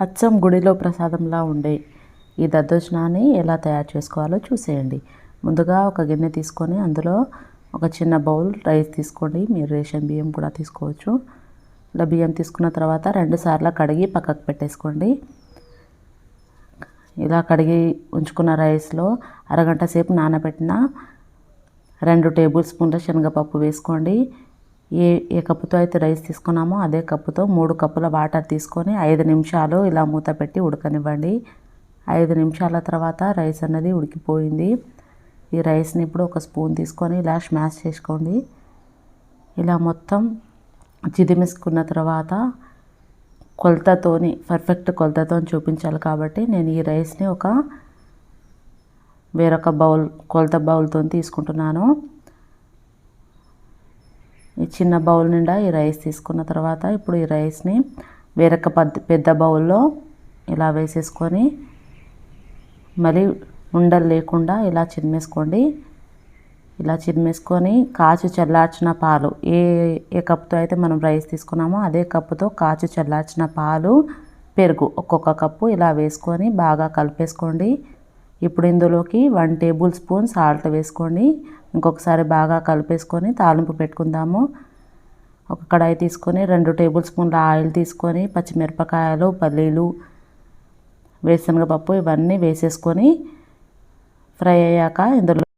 అచ్చం గుడిలో ప్రసాదంలా ఉండే ఈ దద్దోజనాన్ని ఎలా తయారు చేసుకోవాలో చూసేయండి. ముందుగా ఒక గిన్నె తీసుకొని అందులో ఒక చిన్న బౌల్ రైస్ తీసుకోండి. మీరు రేషన్ బియ్యం కూడా తీసుకోవచ్చు. ఇలా బియ్యం తీసుకున్న తర్వాత రెండు సార్లు కడిగి పక్కకు పెట్టేసుకోండి. ఇలా కడిగి ఉంచుకున్న రైస్లో అరగంట సేపు నానబెట్టిన రెండు టేబుల్ స్పూన్ల శనగపప్పు వేసుకోండి. ఏ ఏ కప్పుతో అయితే రైస్ తీసుకున్నామో అదే కప్పుతో మూడు కప్పుల వాటర్ తీసుకొని ఐదు నిమిషాలు ఇలా మూత పెట్టి ఉడకనివ్వండి. ఐదు నిమిషాల తర్వాత రైస్ అన్నది ఉడికిపోయింది. ఈ రైస్ని ఇప్పుడు ఒక స్పూన్ తీసుకొని ఇలా స్మాష్ చేసుకోండి. ఇలా మొత్తం చిదిమిసుకున్న తర్వాత కొలతతోని పర్ఫెక్ట్ కొలతతో చూపించాలి కాబట్టి నేను ఈ రైస్ని ఒక వేరొక బౌల్ కొలత బౌల్తో తీసుకుంటున్నాను. ఈ చిన్న బౌల్ నిండా ఈ రైస్ తీసుకున్న తర్వాత ఇప్పుడు ఈ రైస్ని వేరొక పెద్ద బౌల్లో ఇలా వేసేసుకొని మళ్ళీ ఉండలు లేకుండా ఇలా చిరిమేసుకోండి. ఇలా చిరిమేసుకొని కాచి చల్లార్చిన పాలు ఏ ఏ కప్పుతో అయితే మనం రైస్ తీసుకున్నామో అదే కప్పుతో కాచి చల్లార్చిన పాలు పెరుగు ఒక్కొక్క కప్పు ఇలా వేసుకొని బాగా కలిపేసుకోండి. ఇప్పుడు ఇందులోకి వన్ టేబుల్ స్పూన్ సాల్ట్ వేసుకోండి. ఇంకొకసారి బాగా కలిపేసుకొని తాలింపు పెట్టుకుందాము. ఒక కడాయి తీసుకొని రెండు టేబుల్ స్పూన్ల ఆయిల్ తీసుకొని పచ్చిమిరపకాయలు పల్లీలు వేరుశనగపప్పు ఇవన్నీ వేసేసుకొని ఫ్రై అయ్యాక ఇందులో